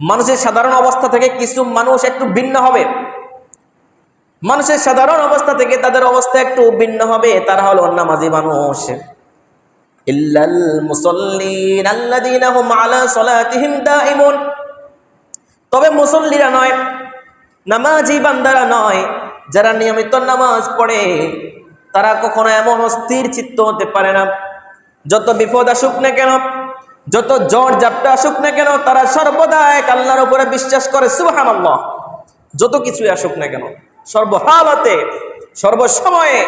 মানুষের সাধারণ অবস্থা থেকে কিছু মানুষ একটু ভিন্ন হবে। মানুষের সাধারণ অবস্থা থেকে তাদের অবস্থা একটু ভিন্ন হবে, তারা হলো নামাজি মানুষ। মুসাল্লিন তবে মুসল্লিরা নয়, নামাজি বান্দারা নয়, যারা নিয়মিত নামাজ পড়ে, তারা কখনো এমন অস্থির চিত্ত হতে পারে না। যত বিপদ আসুক না কেন যত জ্বর জাপটা আসুক না কেন, তারা সর্বদা এক আল্লাহর উপরে বিশ্বাস করে, সুবহানাল্লাহ। যত কিছুই আসুক না কেন, সর্বহালতে, সর্বসময়ে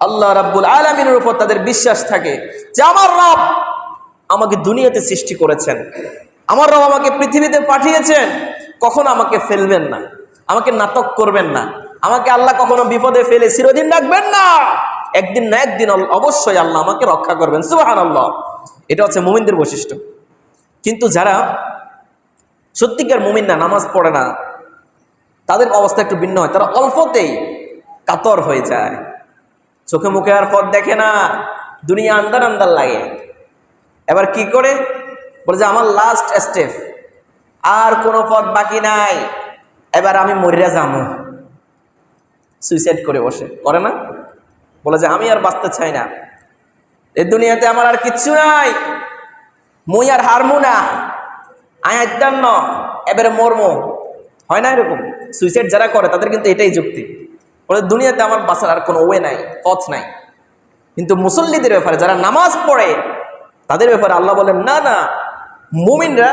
আল্লাহ রাব্বুল আলমিনের উপর তাদের বিশ্বাস থাকে যে আমার রব আমাকে দুনিয়াতে সৃষ্টি করেছেন। আমার রব আমাকে পৃথিবীতে পাঠিয়েছেন। কখনো আমাকে ফেলবেন না, আমাকে নাটক করবেন না, আমাকে আল্লাহ কখনো বিপদে ফেলে চিরদিন রাখবেন না। একদিন না একদিন অবশ্যই আল্লাহ আমাকে রক্ষা করবেন সুবাহান আল্লাহ এটা হচ্ছে মুমিনদের বৈশিষ্ট্য। কিন্তু যারা সত্যিকার মুমিন না, নামাজ পড়ে না, তাদের অবস্থা একটু ভিন্ন হয়। তারা অল্পতেই কাতর হয়ে যায়। চোখে মুখে আর পথ দেখে না, দুনিয়া আন্দার আন্দার লাগে। এবার কি করে? বলে যে, আমার লাস্ট স্টেপ আর কোনো পথ বাকি নাই। এবার আমি মরিয়া যাব। সুইসাইড করে বসে। করে না? বলে যে, আমি আর বাঁচতে চাই না। এই দুনিয়াতে আমার আর কিচ্ছু নাই। মুই আর হারমু না। আয় ন এবারে মরমো। হয় না এরকম? সুইসাইড যারা করে, তাদের কিন্তু এটাই যুক্তি। বলে দুনিয়াতে আমার বাঁচার আর কোনো ওয়ে নাই, পথ নাই। কিন্তু মুসল্লিদের ব্যাপারে, যারা নামাজ পড়ে, তাদের ব্যাপারে আল্লাহ বলেন, না না, মুমিনরা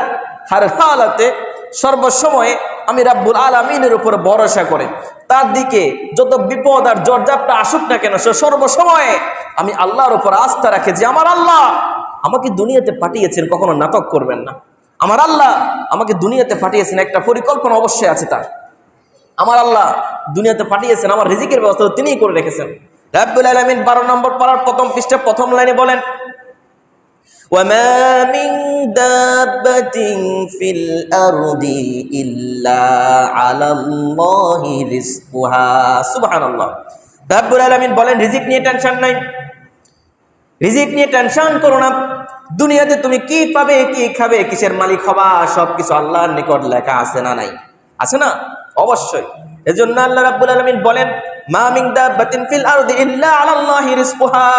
হার হালাতে সর্বসময়ে আমি রাব্বুল আলমিনের উপর ভরসা করে। তার দিকে যত বিপদ আর জর্জাপটা আসুক না কেন, সে সর্বসময়ে আমি আল্লাহর উপর আস্থা রাখে যে আমার আল্লাহ আমাকে দুনিয়াতে পাঠিয়েছেন, কখনো নাটক করবেন না। আমার আল্লাহ আমাকে দুনিয়াতে পাঠিয়েছেন, একটা পরিকল্পনা অবশ্যই আছে তার। আমার আল্লাহ দুনিয়াতে পাঠিয়েছেন, আমার রিজিকের ব্যবস্থা তিনিই করে রেখেছেন। রাব্বুল আলমিন বারো নম্বর পাড়ার প্রথম পৃষ্ঠে প্রথম লাইনে বলেন وما من دابة في الأرض إلا على الله رزقها سبحان الله রাব্বুল আলামিন বলেন রিজিক নিয়ে টেনশন নাই রিজিক নিয়ে টেনশন করো না দুনিয়াতে তুমি কি পাবে কি খাবে কিসের মালিক হবা সবকিছু আল্লাহর নিকট লেখা আছে না নাই আছে না অবশ্যই এজন্য আল্লাহ রাব্বুল আলামিন বলেন মা মিন দাব্বাতিন ফিল আরদি ইল্লা আলাল্লাহি রিজকুহা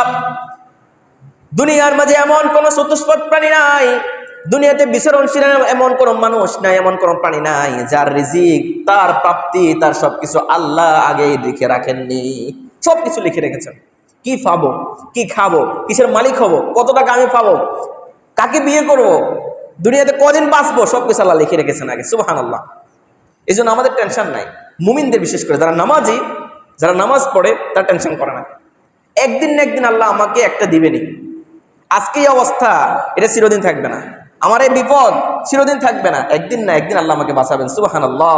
দুনিয়ার মাঝে এমন কোন চতুষ্পদ প্রাণী নাই। দুনিয়াতে বিচরণশীল এমন কোন মানুষ নাই, এমন কোন প্রাণী নাই, যার রিজিক, তার প্রাপ্তি, তার সবকিছু আল্লাহ আগেই লিখে রাখেননি। সবকিছু লিখে রেখেছেন। কি পাবো? কি খাব? কিসের মালিক হব? কত টাকা আমি পাবো? কাকে বিয়ে করব? দুনিয়াতে কদিন বাঁচবো? সবকিছু আল্লাহ লিখে রেখেছেন আগে। সুবাহান আল্লাহ এই জন্য আমাদের টেনশন নাই। মুমিনদের বিশেষ করে, যারা নামাজি, যারা নামাজ পড়ে, তারা টেনশন করে না। একদিন না একদিন আল্লাহ আমাকে একটা দিবেনি আজকে এই অবস্থা, এটা চিরদিন থাকবে না। আমার এই বিপদ চিরদিন থাকবে না। একদিন না, একদিন আল্লাহ আমাকে বাঁচাবেন। সুবাহান আল্লাহ